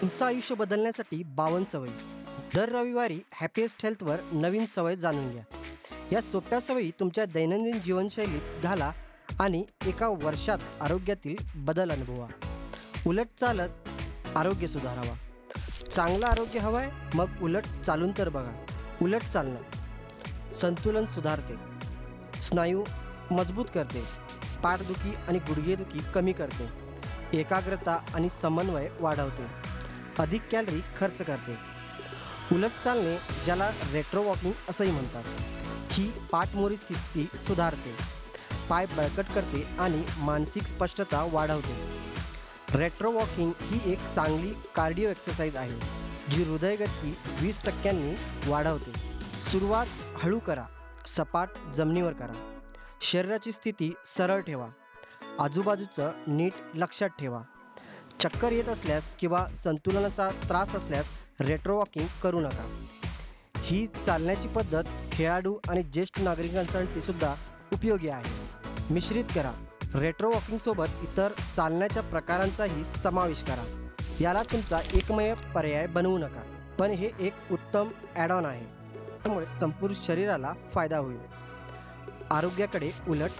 तुमचं आयुष्य बदलण्यासाठी बावन्न सवयी. दर रविवारी हॅपीएस्ट हेल्थवर नवीन सवय जाणून घ्या. या सोप्या सवयी तुमच्या दैनंदिन जीवनशैलीत घाला आणि एका वर्षात आरोग्यातील बदल अनुभवा. उलट चालत आरोग्य सुधारावा. चांगलं आरोग्य हवं आहे मग उलट चालून तर बघा. उलट चालणं. संतुलन सुधारते. स्नायू मजबूत करते. पाठदुखी आणि गुडघेदुखी कमी करते. एकाग्रता आणि समन्वय वाढवते. अधिक कॅलरी खर्च करते. उलट चालणे ज्याला रेट्रो वॉकिंग असंही म्हणतात. ही पाठमोरी स्थिती सुधारते. पाय बळकट करते आणि मानसिक स्पष्टता वाढवते. रेट्रो वॉकिंग ही एक चांगली कार्डिओ एक्सरसाइज आहे जी हृदयगती वीस टक्क्यांनी वाढवते. सुरुवात हळू करा सपाट जमिनीवर करा. शरीराची स्थिती सरळ ठेवा. आजूबाजूचं नीट लक्षात ठेवा. चक्कर येत असल्यास किंवा संतुलनाचा त्रास असल्यास रेट्रो वॉकिंग करू नका. ही चालण्याची पद्धत खेळाडू आणि ज्येष्ठ नागरिकांसाठी सुद्धा उपयोगी आहे. मिश्रित करा. रेट्रो वॉकिंगसोबत इतर चालण्याच्या प्रकारांचाही समावेश करा. याला तुमचा एकमेव पर्याय बनवू नका. पण हे एक उत्तम ॲड ऑन आहे. त्यामुळे संपूर्ण शरीराला फायदा होईल. आरोग्याकडे उलट